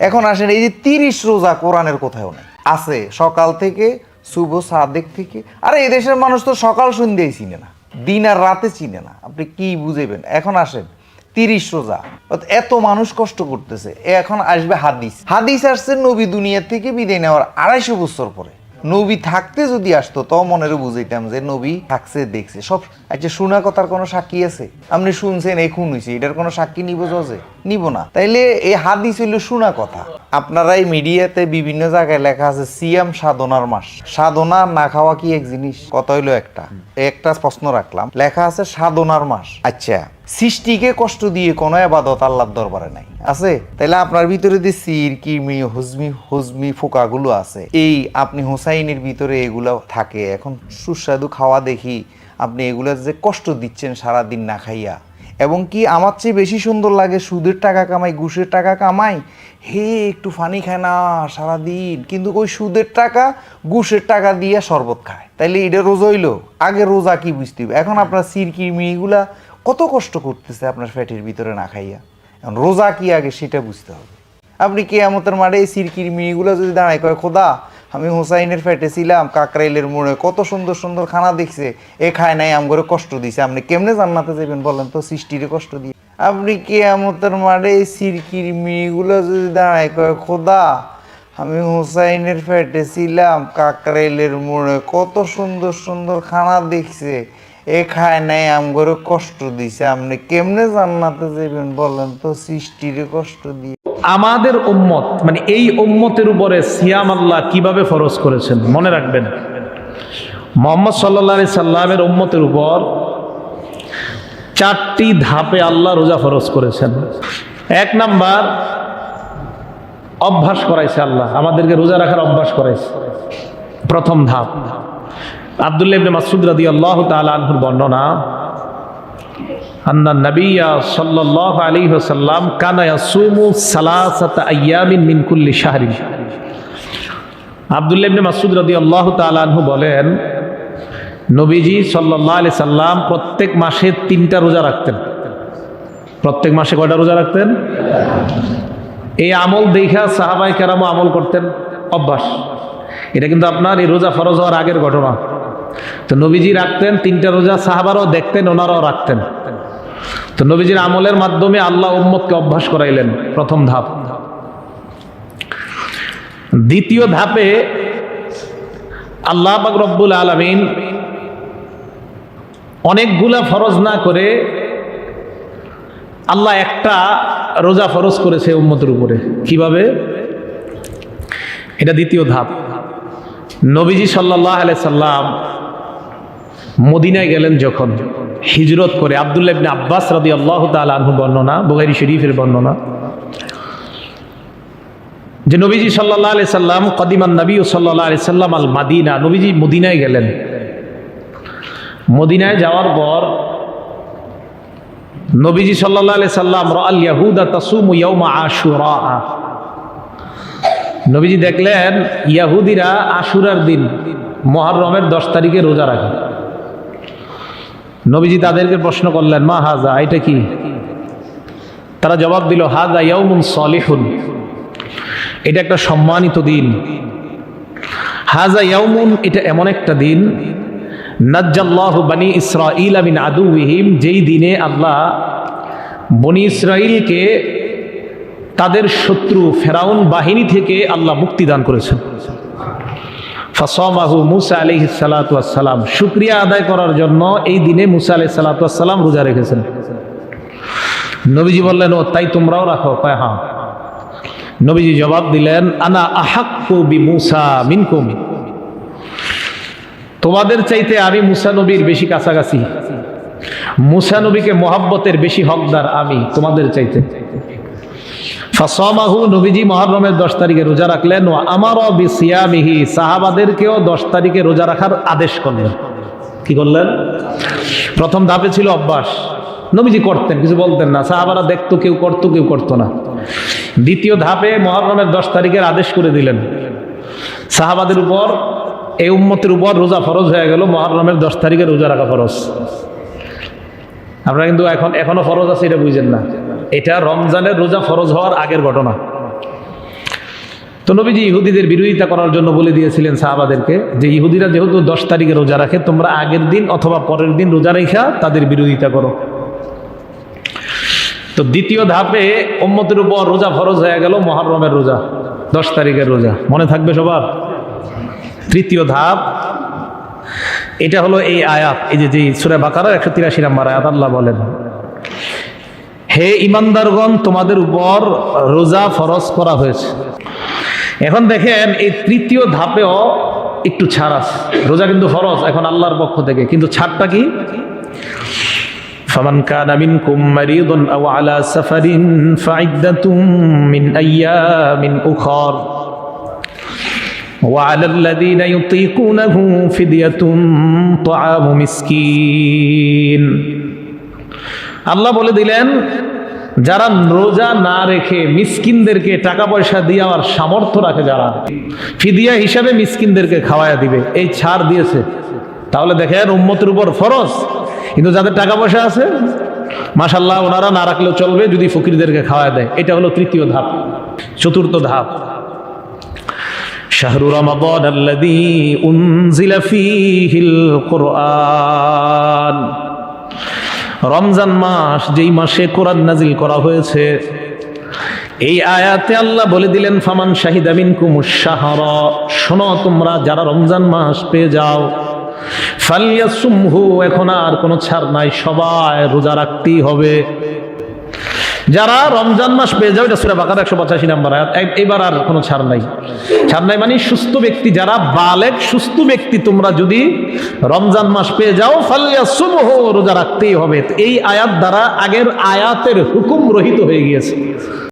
এখন আসেন, এই যে তিরিশ রোজা কোরআনের কোথাও নেই। আছে, সকাল থেকে শুভ সাদেক থেকে। আরে এদেশের দেশের মানুষ তো সকাল সন্ধ্যেই চিনে না, দিন আর রাতে চিনে না। আপনি কি বুঝেবেন? এখন আসেন, তিরিশ রোজা। এত মানুষ কষ্ট করতেছে। এখন আসবে হাদিস। হাদিস আসছে নবী দুনিয়া থেকে বিদায় নেওয়ার আড়াইশো বছর পরে। নবী থাকতে যদি আসতো তো মনের বুঝাইতাম যে নবী থাকছে, দেখছে। সব আচ্ছা শোনা কথার কোনো সাক্ষী আছে? আপনি শুনছেন এই খুন হয়েছে এটার কোনো সাক্ষী নিব যে নিব না। তাইলে এই হাদিস হইল শোনা কথা। আপনারা এই মিডিয়াতে বিভিন্ন জায়গায় লেখা আছে, সিয়াম সাধনার মাস। সাধনা না খাওয়া কি এক জিনিস? কথা হইল একটা। একটা প্রশ্ন রাখলাম। লেখা আছে, সাধনার মাস। আচ্ছা সৃষ্টিকে কষ্ট দিয়ে কোনো আবাদত আল্লাহর দরবারে নাই। আছে? তাহলে আপনার ভিতরে যে সির কিরমি হুজমি হুজমি ফোকাগুলো আছে, এই আপনি হোসাইনের ভিতরে এগুলো থাকে। এখন সুস্বাদু খাওয়া দেখি আপনি এগুলো যে কষ্ট দিচ্ছেন সারা দিন না খাইয়া। এবং কি আমার চেয়ে বেশি সুন্দর লাগে সুদের টাকা কামাই, ঘুষের টাকা কামাই? হে, একটু ফানি খায় না সারাদিন। কিন্তু ওই সুদের টাকা, ঘুষের টাকা দিয়ে শরবত খায়। তাইলে এটা রোজা হইল। আগে রোজা কি বুঝতে এখন আপনার সির কিরমিগুলা কত কষ্ট করতেছে আপনার ফ্যাটের ভিতরে না খাইয়া। এখন রোজা কি আগে সেটা বুঝতে হবে। আপনি কেয়ামতের মাঠে এই সিরকির মিনিগুলো যদি দাঁড়ায় কয়, খোদা, আমি হোসাইনের ফ্যাটে ছিলাম, কাকরাইলের মোড়ে কত সুন্দর সুন্দর খানা দেখছে, এ খায় নাই, আমগরে কষ্ট দিছে, আপনি কেমনে জান্নাতে যাবেন বলেন তো, সৃষ্টিরে কষ্ট দিয়ে? আপনি কেয়ামতের মাঠে এই সিরকির মিনিগুলো যদি দাঁড়ায় কয়, খোদা, আমি হোসাইনের ফ্যাটে ছিলাম, কাকরাইলের মোড়ে কত সুন্দর সুন্দর খানা দেখছে এ খায় নাই, আমগরে কষ্ট দিছে, আপনি কেমনে জান্নাতে যাবেন বলেন তো? সৃষ্টিরে কষ্ট দিয়ে। আমাদের উম্মত মানে এই উম্মতের উপরে সিয়াম আল্লাহ কীভাবে ফরজ করেছেন, মনে রাখবেন? মোহাম্মদ সাল্লা সাল্লামের উম্মতের উপর চারটি ধাপে আল্লাহ রোজা ফরজ করেছেন। এক নাম্বার, অভ্যাস করাইছে আল্লাহ, আমাদেরকে রোজা রাখার অভ্যাস করাইছে। প্রথম ধাপ। আবদুল্লাহ ইবনে মাসুদ রাদিয়াল্লাহু তাআলা আনহুর বর্ণনা আন্না নবিয়া সাল্লাল্লাহু আলাইহি ওয়াসাল্লাম কানা ইয়াসুমু সালাসাতা আইয়ামিন মিন কুল্লি শাহরিন। আব্দুল্লাহ ইবনে মাসউদ রাদিয়াল্লাহু তাআলা আনহু বলেন, নবীজি সাল্লাল্লাহু আলাইহি সাল্লাম প্রত্যেক মাসে তিনটা রোজা রাখতেন। প্রত্যেক মাসে কয়টা রোজা রাখতেন? এই আমল দেখা সাহাবাই কেরামও আমল করতেন, অভ্যাস। এটা কিন্তু আপনার এই রোজা ফরজ হওয়ার আগের ঘটনা। তো নবীজি রাখতেন, তিনটা রোজা সাহাবারও দেখতেন, ওনারাও রাখতেন। তো নবীজির আমলের মাধ্যমে আল্লাহ উম্মতকে অভ্যাস করাইলেন প্রথম ধাপ। দ্বিতীয় ধাপে আল্লাহ পাক রব্বুল আলমিন অনেকগুলা ফরজ না করে আল্লাহ একটা রোজা ফরজ করেছে উম্মতের উপরে। কীভাবে? এটা দ্বিতীয় ধাপ। নবীজি সাল্লাহ আলাই সাল্লাম মদিনায় গেলেন যখন হিজরত করে আবদুল্লাহ ইবনে আব্বাস রাদি আল্লাহ আনহু বর্ণনা, বুখারী শরীফের বর্ণনা। যে নবীজি সাল্লাহ আলি সাল্লাম, কদিমান নবী সাল্লাহ আলি সাল্লাম আল মাদিনা নবীজি মদিনায় গেলেন। মদিনায় যাওয়ার পর নবীজি সাল্লাহ আলি সাল্লাম রাল ইয়াহুদা তাসুম ইয়াউমা আশুরা। নবীজি দেখলেন, ইয়াহুদিরা আশুরার দিন মহরমের দশ তারিখে রোজা রাখে। নবীজি তাদেরকে প্রশ্ন করলেন, মা হাজা, এটা কি? তারা জবাব দিল, হাজা ইয়াউমুন সলিহুন। এটা একটা সম্মানিত দিন। হাজা ইয়াউমুন, এটা এমন একটা দিন। নাজ্জাল্লাহ বানি ইসরাইল আমিন আদুহিম যেই দিনে আল্লাহ বনি ইসরাইলকে তাদের শত্রু ফেরাউন বাহিনী থেকে আল্লাহ মুক্তি দান করেছেন। ফাসমাহু মুসা আলি সালাতাম শুক্রিয়া আদায় করার জন্য এই দিনে মুসা আলি সালাতাম রোজা রেখেছেন। নবীজি বললেন, ও, তাই তোমরাও রাখো? কয় হ্যাঁ। নবীজি জবাব দিলেন, আনা আহাক্কু বি মুসা মিনকুম। তোমাদের চাইতে আমি মুসা নবীর বেশি কাছাকাছি। মুসা নবীকে মোহাব্বতের বেশি হকদার আমি তোমাদের চাইতে। ফাসমাহু, নবীজি মহরমের দশ তারিখে রোজা রাখলেন। ও আমারও বিসিয়ামিহি, সাহাবাদেরকেও দশ তারিখে রোজা রাখার আদেশ করলেন। কি করলেন? প্রথম ধাপে ছিল অভ্যাস। নবীজি করতেন, কিছু বলতেন না। সাহাবারা দেখতো, কেউ করতো কেউ করতো না। দ্বিতীয় ধাপে মহরমের দশ তারিখের আদেশ করে দিলেন। সাহাবাদের উপর, এই উম্মতের উপর রোজা ফরজ হয়ে গেল, মহরমের দশ তারিখে রোজা রাখা ফরজ। আপনারা কিন্তু এখন, এখনও ফরজ আছে, এটা বুঝেন না। এটা রমজানের রোজা ফরজ হওয়ার আগের ঘটনা। তো নবীজি ইহুদিদের বিরোধিতা করার জন্য বলে দিয়েছিলেন সাহাবাদেরকে যে ইহুদিরা যেহেতু দশ তারিখে রোজা রাখে, তোমরা আগের দিন অথবা পরের দিন রোজা রেখা তাদের বিরোধিতা করো। তো দ্বিতীয় ধাপে উম্মতের উপর রোজা ফরজ হয়ে গেল মহরমের রোজা, দশ তারিখের রোজা। মনে থাকবে সবার? তৃতীয় ধাপ, এটা হলো এই আয়াত, এই যে যে সুরে বাকারার একশো তিরাশি নাম্বার আয়াত, আল্লাহ বলেন হে ইমানদারগণ তোমাদের উপর রোজা ফরজ করা হয়েছে এখন দেখেন এই তৃতীয় ধাপেও একটু ছাড় আছে রোজা কিন্তু ফরজ এখন আল্লাহর পক্ষ থেকে কিন্তু ছাড়টা কি فمن كان منكم مريض أو على سفر فعدة من أيام أخر وعلى الذين يطيقونه فدية طعام مسكين আল্লাহ বলে দিলেন যারা রোজা না রেখে মিসকিনদেরকে টাকা পয়সা দিয়ে আমার সামর্থ্য রাখে যারা, ফিদিয়া হিসাবে মিসকিনদেরকে খাওয়ায়া দিবে, এই ছাড় দিয়েছে। তাহলে দেখেন উম্মতের উপর ফরজ, কিন্তু যাদের টাকা পয়সা আছে মাসাল্লাহ ওনারা না রাখলেও চলবে যদি ফকিরদেরকে খাওয়া দেয়। এটা হলো তৃতীয় ধাপ, চতুর্থ ধাপ। শাহরু রমাবন ফীহিল কুরআন। রমজান মাস যেই মাসে কোরআন নাজিল করা হয়েছে, এই আয়াতে আল্লাহ বলে দিলেন, ফামান শাহিদা মিনকুম শাহরা শোনো তোমরা যারা রমজান মাস পেয়ে যাও। ফালিয়া সুম্ভু এখন আর কোনো ছাড় নাই, সবাই রোজা রাখতেই হবে। যারা রমজান মাস পেয়ে যাবে এটা সুরা বাকার একশো পঁচাশি নাম্বার এবার আর কোনো ছাড় নাই। ছাড় নাই মানে সুস্থ ব্যক্তি, যারা বালেক, সুস্থ ব্যক্তি তোমরা যদি রমজান মাস পেয়ে যাও ফালিয়া সুমহ রোজা রাখতেই হবে। এই আয়াত দ্বারা আগের আয়াতের হুকুম রহিত হয়ে গিয়েছে।